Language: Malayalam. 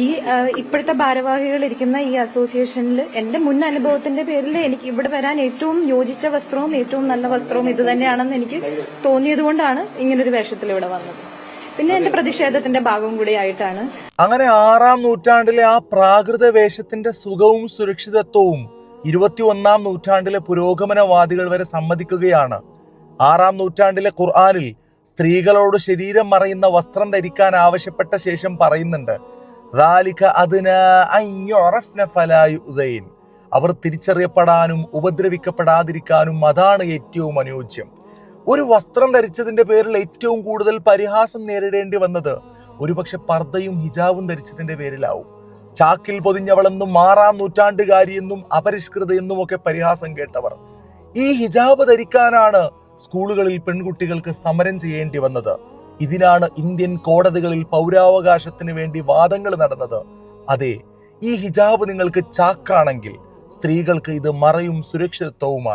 ഈ ഇപ്പോഴത്തെ ഭാരവാഹികൾ ഇരിക്കുന്ന ഈ അസോസിയേഷനിൽ എന്റെ മുൻ അനുഭവത്തിന്റെ പേരിൽ എനിക്ക് ഇവിടെ വരാൻ ഏറ്റവും യോജിച്ച വസ്ത്രവും ഏറ്റവും നല്ല വസ്ത്രവും ഇത് തന്നെയാണെന്ന് എനിക്ക് തോന്നിയതുകൊണ്ടാണ് ഇങ്ങനൊരു വേഷത്തിൽ ഇവിടെ വന്നത്. പിന്നെ എന്റെ പ്രതിഷേധത്തിന്റെ ഭാഗം കൂടി ആയിട്ടാണ്. അങ്ങനെ ആറാം നൂറ്റാണ്ടിലെ ആ പ്രാകൃത വേഷത്തിന്റെ സുഖവും സുരക്ഷിതത്വവും ഇരുപത്തി ഒന്നാം നൂറ്റാണ്ടിലെ പുരോഗമനവാദികൾ വരെ സമ്മതിക്കുകയാണ്. ആറാം നൂറ്റാണ്ടിലെ ഖുർആാനിൽ സ്ത്രീകളോട് ശരീരം മറയുന്ന വസ്ത്രം ധരിക്കാൻ ആവശ്യപ്പെട്ട ശേഷം പറയുന്നുണ്ട്. അവർ തിരിച്ചറിയപ്പെടാനും ഉപദ്രവിക്കപ്പെടാതിരിക്കാനും അതാണ് ഏറ്റവും അനുയോജ്യം. ഒരു വസ്ത്രം ധരിച്ചതിന്റെ പേരിൽ ഏറ്റവും കൂടുതൽ പരിഹാസം നേരിടേണ്ടി വന്നത് ഒരുപക്ഷെ പർദ്ദയും ഹിജാബും ധരിച്ചതിന്റെ പേരിലാവും. ചാക്കിൽ പൊതിഞ്ഞവളെന്നും മാറാം നൂറ്റാണ്ടുകാരിയെന്നും അപരിഷ്കൃതയെന്നും ഒക്കെ പരിഹാസം കേട്ടവർ. ഈ ഹിജാബ് ധരിക്കാനാണ് സ്കൂളുകളിൽ പെൺകുട്ടികൾക്ക് സമരം ചെയ്യേണ്ടി വന്നത്. ഇതിനാണ് ഇന്ത്യൻ കോടതികളിൽ പൗരാവകാശത്തിന് വേണ്ടി വാദങ്ങൾ നടന്നത്. അതെ ഈ ഹിജാബ് നിങ്ങൾക്ക് ചാക്കാണെങ്കിൽ സ്ത്രീകൾക്ക് ഇത് മറയും സുരക്ഷിതത്വവുമാണ്.